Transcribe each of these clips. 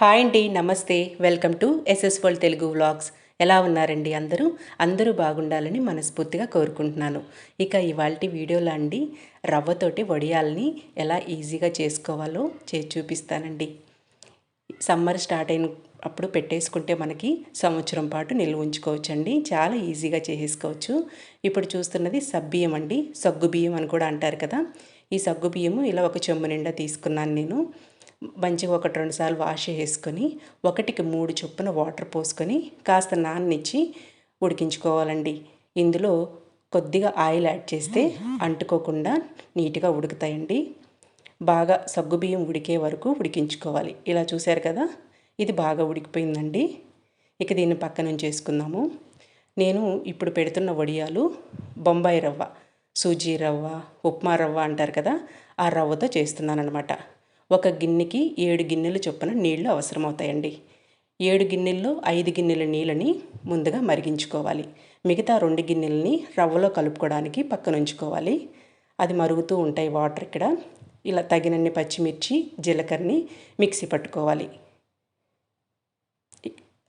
Hi అండి నమస్తే. Welcome to SS world Telugu vlogs. ఎలా ఉన్నారండి అందరూ? అందరూ బాగుండాలని మనస్ఫూర్తిగా కోరుకుంటున్నాను. ఇక ఇవాళ వీడియోలో అండి రవ్వతోటి వడియాల్ని ఎలా ఈజీగా చేసుకోవాలో చే చూపిస్తానండి. సమ్మర్ స్టార్ట్ అయిన అప్పుడు పెట్టేసుకుంటే మనకి సంవత్సరం పాటు నిల్వ ఉంచుకోవచ్చండి. చాలా ఈజీగా చేసేసుకోవచ్చు. ఇప్పుడు చూస్తున్నది సబ్బియ్యం అండి. సగ్గు బియ్యం అని కూడా అంటారు కదా. ఈ సగ్గు బియ్యము ఇలా ఒక చెంబు నిండా తీసుకున్నాను నేను. మంచిగా ఒకటి రెండు సార్లు వాష్ చేసుకొని ఒకటికి మూడు చొప్పున వాటర్ పోసుకొని కాస్త నాన్నిచ్చి ఉడికించుకోవాలండి. ఇందులో కొద్దిగా ఆయిల్ యాడ్ చేస్తే అంటుకోకుండా నీట్గా ఉడుకుతాయండి. బాగా సగ్గుబియ్యం ఉడికే వరకు ఉడికించుకోవాలి. ఇలా చూశారు కదా? ఇది బాగా ఉడికిపోయిందండి. ఇక దీన్ని పక్కన చేసుకుందాము నేను ఇప్పుడు పెడుతున్న వడియాలు బొంబాయి రవ్వ సూజీ రవ్వ ఉప్మా రవ్వ అంటారు కదా? ఆ రవ్వతో చేస్తున్నాను అనమాట ఒక గిన్నెకి ఏడు గిన్నెలు చొప్పున నీళ్ళు అవసరమవుతాయండి. ఏడు గిన్నెల్లో ఐదు గిన్నెల నీళ్ళని ముందుగా మరిగించుకోవాలి. మిగతా రెండు గిన్నెలని రవ్వలో కలుపుకోవడానికి పక్కన ఉంచుకోవాలి అది మరుగుతూ ఉంటాయి వాటర్ ఇక్కడ. ఇలా తగినన్ని పచ్చిమిర్చి జీలకర్రని మిక్సీ పట్టుకోవాలి.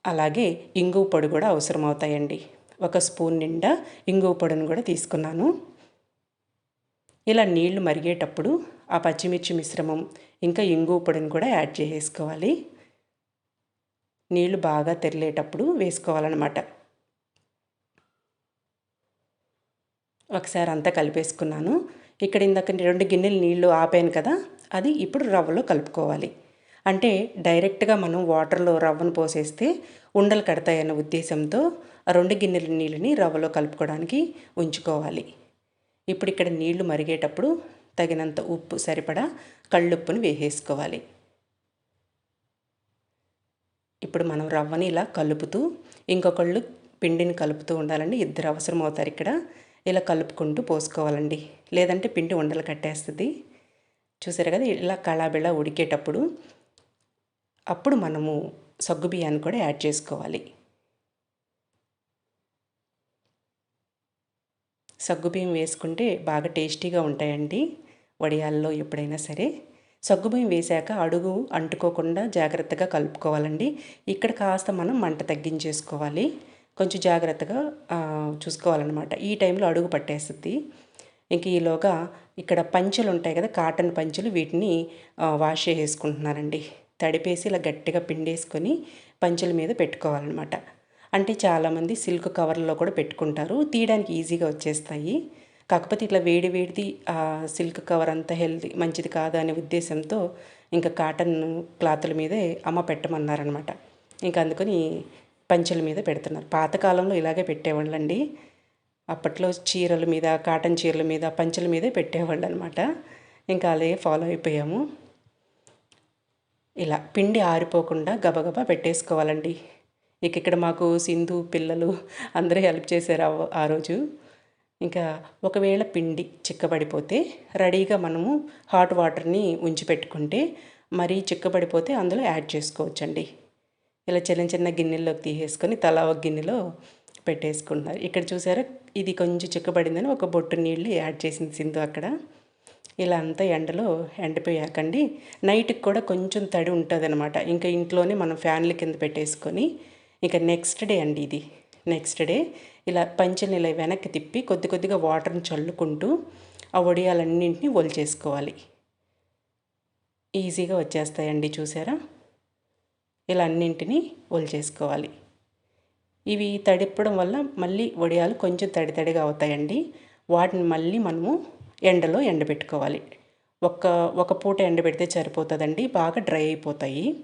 అలాగే ఇంగువ పొడి కూడా అవసరమవుతాయండి. ఒక స్పూన్ నిండా ఇంగువ పొడిని కూడా తీసుకున్నాను. ఇలా నీళ్ళు మరిగేటప్పుడు ఆ పచ్చిమిర్చి మిశ్రమం ఇంకా ఇంగు పొడిని కూడా యాడ్ చేసేసుకోవాలి. నీళ్ళు బాగా తెరలేటప్పుడు వేసుకోవాలన్నమాట. ఒకసారి అంతా కలిపేసుకున్నాను. ఇక్కడ ఇందాక రెండు గిన్నెలు నీళ్ళు ఆపాను కదా అది ఇప్పుడు రవ్వలో కలుపుకోవాలి. అంటే డైరెక్ట్గా మనం వాటర్లో రవ్వను పోసేస్తే ఉండలు కడతాయన్న ఉద్దేశంతో రెండు గిన్నెల నీళ్ళని రవ్వలో కలుపుకోవడానికి ఉంచుకోవాలి. ఇప్పుడు ఇక్కడ నీళ్ళు మరిగేటప్పుడు తగినంత ఉప్పు సరిపడా కళ్ళుప్పుని వేసేసుకోవాలి. ఇప్పుడు మనం రవ్వని ఇలా కలుపుతూ ఇంకొకళ్ళు పిండిని కలుపుతూ ఉండాలండి. ఇద్దరు అవసరం అవుతారు ఇక్కడ. ఇలా కలుపుకుంటూ పోసుకోవాలండి. లేదంటే పిండి ఉండలు కట్టేస్తుంది. చూసారు కదా ఇలా కళాబిళ ఉడికేటప్పుడు అప్పుడు మనము సగ్గుబియ్యాన్ని కూడా యాడ్ చేసుకోవాలి. సగ్గుబియ్యం వేసుకుంటే బాగా టేస్టీగా ఉంటాయండి. వడియాల్లో ఎప్పుడైనా సరే. సగ్గుబియ్యం వేశాక అడుగు అంటుకోకుండా జాగ్రత్తగా కలుపుకోవాలండి. ఇక్కడ కాస్త మనం మంట తగ్గించేసుకోవాలి. కొంచెం జాగ్రత్తగా చూసుకోవాలన్నమాట. ఈ టైంలో అడుగు పట్టేస్తుంది. ఇంక ఈలోగా ఇక్కడ పంచలు ఉంటాయి కదా కాటన్ పంచలు వీటిని వాష్ చేసుకుంటున్నానండి తడిపేసి ఇలా గట్టిగా పిండేసుకొని పంచల మీద పెట్టుకోవాలన్నమాట. అంటే చాలామంది సిల్క్ కవర్లో కూడా పెట్టుకుంటారు. తీయడానికి ఈజీగా వచ్చేస్తాయి. కాకపోతే ఇట్లా వేడి వేడిది సిల్క్ కవర్ అంత హెల్తీ మంచిది కాదు అనే ఉద్దేశంతో ఇంకా కాటన్ క్లాతుల మీదే అమ్మ పెట్టమన్నారనమాట. ఇంకా అందుకని పంచెల మీద పెడుతున్నారు. పాతకాలంలో ఇలాగే పెట్టేవాళ్ళండి. అప్పట్లో చీరల మీద కాటన్ చీరల మీద పంచెల మీదే పెట్టేవాళ్ళు అనమాట ఇంకా అలాగే ఫాలో అయిపోయాము. ఇలా పిండి ఆరిపోకుండా గబగబా పెట్టేసుకోవాలండి. ఇక ఇక్కడ మాకు సింధు పిల్లలు అందరూ హెల్ప్ చేశారు ఆ రోజు. ఇంకా ఒకవేళ పిండి చిక్కబడిపోతే రెడీగా మనము హాట్ వాటర్ని ఉంచి పెట్టుకుంటే మరీ చిక్కబడిపోతే అందులో యాడ్ చేసుకోవచ్చండి. ఇలా చిన్న చిన్న గిన్నెల్లోకి తీసేసుకొని తలా ఒక గిన్నెలో పెట్టేసుకుంటున్నారు. ఇక్కడ చూసారా? ఇది కొంచెం చిక్కబడిందని ఒక బొట్టు నీళ్ళు యాడ్ చేసింది సింధు అక్కడ. ఇలా అంతా ఎండలో ఎండిపోయాకండి. నైట్కి కూడా కొంచెం తడి ఉంటుంది అనమాట ఇంకా ఇంట్లోనే మనం ఫ్యాన్ల కింద పెట్టేసుకొని ఇక నెక్స్ట్ డే అండి ఇది. నెక్స్ట్ డే ఇలా పంచెని ఇలా వెనక్కి తిప్పి కొద్ది కొద్దిగా వాటర్ని చల్లుకుంటూ ఆ వడియాలన్నింటినీ ఒలిచేసుకోవాలి. ఈజీగా వచ్చేస్తాయండి చూసారా? ఇలా అన్నింటినీ ఒలిచేసుకోవాలి. ఇవి తడిప్పడం వల్ల మళ్ళీ వడియాలు కొంచెం తడి తడిగా అవుతాయండి. వాటిని మళ్ళీ మనము ఎండలో ఎండబెట్టుకోవాలి. ఒక ఒక పూట ఎండబెడితే సరిపోతుందండి. బాగా డ్రై అయిపోతాయి.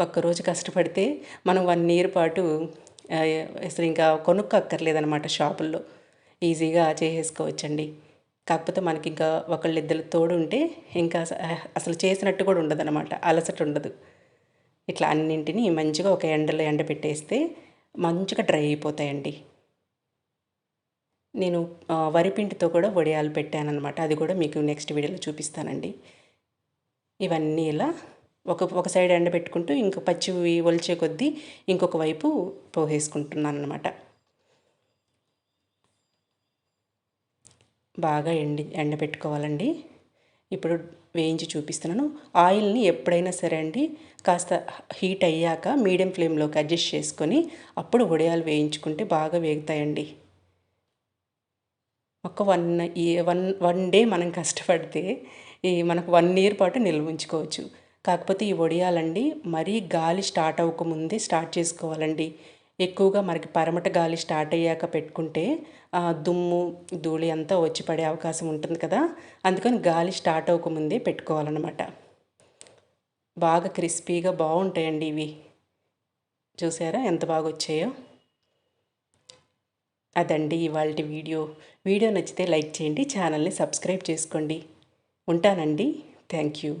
ఒక్కరోజు కష్టపడితే మనం వన్ ఇయర్ పాటు అసలు ఇంకా కొనుక్కర్లేదనమాట షాపుల్లో. ఈజీగా చేసేసుకోవచ్చండి. కాకపోతే మనకి ఇంకా ఒకళ్ళిద్దరు తోడు ఉంటే ఇంకా అసలు చేసినట్టు కూడా ఉండదన్నమాట. అలసట ఉండదు. ఇట్లా అన్నింటినీ మంచిగా ఒక ఎండలో ఎండ పెట్టేస్తే మంచిగా డ్రై అయిపోతాయండి. నేను వరిపిండితో కూడా వడియాలు పెట్టానమాట అది కూడా మీకు నెక్స్ట్ వీడియోలో చూపిస్తానండి. ఇవన్నీ ఇలా ఒక ఒక సైడ్ ఎండబెట్టుకుంటూ ఇంక పచ్చివి ఒలిచే కొద్దీ ఇంకొక వైపు పోసేసుకుంటున్నాను అనమాట బాగా ఎండి ఎండబెట్టుకోవాలండి ఇప్పుడు వేయించి చూపిస్తున్నాను. ఆయిల్ని ఎప్పుడైనా సరే అండి కాస్త హీట్ అయ్యాక మీడియం ఫ్లేమ్లోకి అడ్జస్ట్ చేసుకొని అప్పుడు వడియాలు వేయించుకుంటే బాగా వేగుతాయండి. ఒక వన్ ఈ వన్ వన్ డే మనం కష్టపడితే ఈ మనకు వన్ ఇయర్ పాటు నిల్వ ఉంచుకోవచ్చు. కాకపోతే ఈ వడియాలండి మరీ గాలి స్టార్ట్ అవ్వకముందే స్టార్ట్ చేసుకోవాలండి. ఎక్కువగా మనకి పరమట గాలి స్టార్ట్ అయ్యాక పెట్టుకుంటే దుమ్ము ధూళి అంతా వచ్చి పడే అవకాశం ఉంటుంది కదా. అందుకని గాలి స్టార్ట్ అవ్వకముందే పెట్టుకోవాలన్నమాట. బాగా క్రిస్పీగా బాగుంటాయండి ఇవి. చూసారా ఎంత బాగా వచ్చాయో? అదండి ఇవాళ వీడియో. వీడియో నచ్చితే లైక్ చేయండి ఛానల్ని సబ్స్క్రైబ్ చేసుకోండి. ఉంటానండి. Thank you.